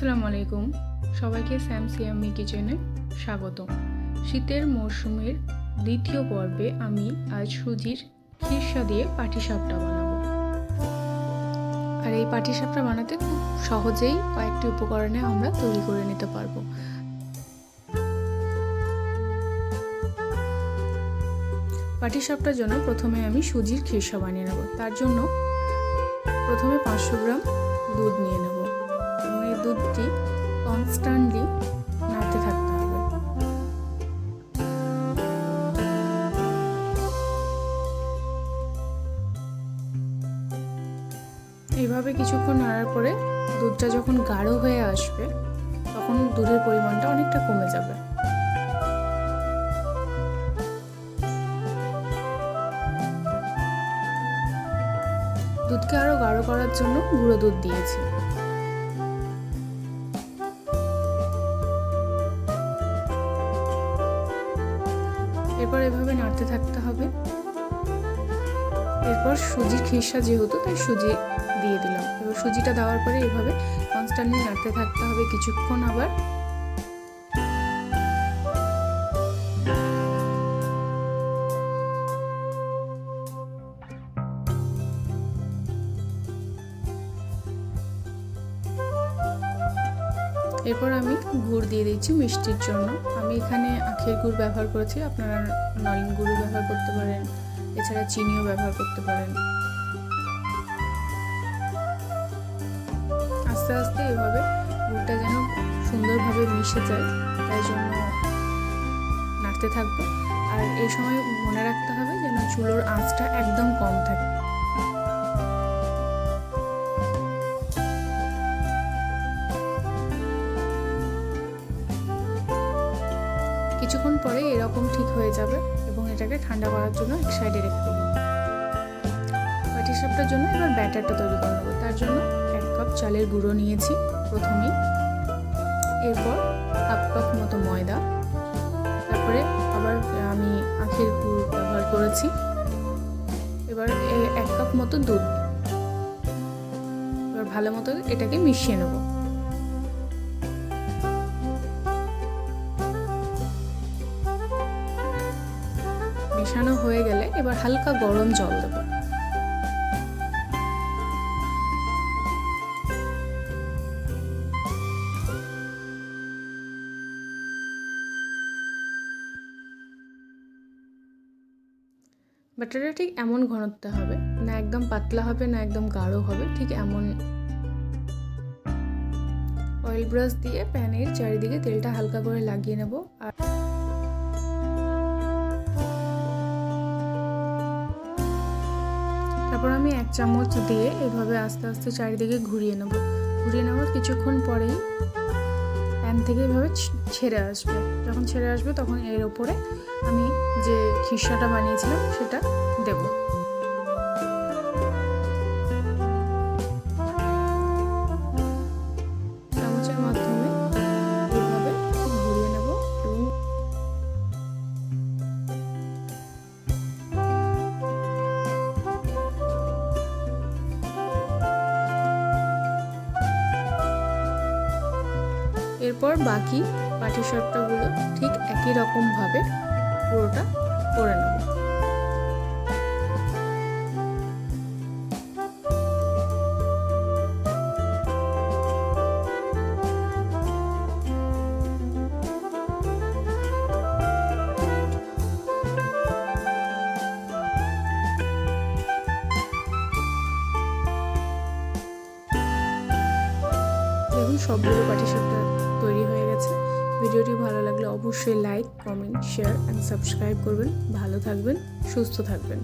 আসসালামু আলাইকুম। সবাইকে স্যাম সিয়ামি কিচেনে স্বাগত শীতের মরশুমের দ্বিতীয় পর্বে আমি আজ সুজির খিরসা দিয়ে পাটিসাপটা বানাবো। আর এই পাটিসাপটা বানাতে খুব সহজেই কয়েকটি উপকরণে আমরা তৈরি করে নিতে পারব। পাটিসাপটার জন্য প্রথমে আমি সুজির খিরসা বানিয়ে নেব। তার জন্য প্রথমে পাঁচশো গ্রাম দুধ নিয়ে নেব। দুধটি কনস্ট্যান্টলি নাড়তে থাকতে হবে। এইভাবে কিছুক্ষণ নাড়ার পরে দুধটা যখন গাঢ় হয়ে আসবে, তখন দুধের পরিমাণটা অনেকটা কমে যাবে। দুধকে আরও গাঢ় করার জন্য গুঁড়ো দুধ দিয়েছি। এরপর এভাবে নাড়তে থাকতে হবে। এরপর সুজি খিসা যেহেতু, তাই সুজি দিয়ে দিলাম। এবার সুজিটা দেওয়ার পরে এভাবে কনস্ট্যান্টলি নাড়তে থাকতে হবে। কিছুক্ষণ আবার এরপর আমি গুড় দিয়ে দিচ্ছি মিষ্টির জন্য। আমি এখানে আখের গুড় ব্যবহার করেছি, আপনারা নলেন গুঁড়ো ব্যবহার করতে পারেন, এছাড়া চিনিও ব্যবহার করতে পারেন। আস্তে আস্তে এভাবে গুড়টা যেন সুন্দরভাবে মিশে যায়, তাই জন্য নাড়তে থাকব। আর এই সময় মনে রাখতে হবে যেন চুলোর আঁচটা একদম কম থাকে। কিছুক্ষণ পরে এরকম ঠিক হয়ে যাবে এবং এটাকে ঠান্ডা করার জন্য এক সাইডে রেখে দেবো। পাটিসাপটার জন্য এবার ব্যাটারটা তৈরি করে তার জন্য এক কাপ চালের গুঁড়ো নিয়েছি প্রথমেই। এরপর হাফ কাপ মতো ময়দা। তারপরে আবার আমি আখের গুড় ব্যবহার করেছি। এবার এক কাপ মতো দুধ। এবার ভালো মতো এটাকে মিশিয়ে নেব। মেশানো হয়ে গেলে এবার হালকা গরম জল দেব। ব্যাটারটা ঠিক এমন ঘনত্ব হবে, না একদম পাতলা হবে, না একদম গাঢ় হবে, ঠিক এমন। অয়েল ব্রাশ দিয়ে প্যানের চারিদিকে তেলটা হালকা করে লাগিয়ে নেব আর তারপর আমি এক চামচ দিয়ে এভাবে আস্তে আস্তে চারিদিকে ঘুরিয়ে নেব। ঘুরিয়ে নেওয়ার কিছুক্ষণ পরেই প্যান থেকে এভাবে ছেড়ে আসবে। যখন ছেড়ে আসবে তখন এর ওপরে আমি যে খিসাটা বানিয়েছিলাম সেটা দেবো। এরপর বাকি পাটিসাপটাগুলো ঠিক একই রকমভাবে পুরোটা করে নেব। সবগুলো পাটিসাপটা ভিডিওটি ভালো লাগলে অবশ্যই like comment share and subscribe করবেন। ভালো থাকবেন সুস্থ থাকবেন।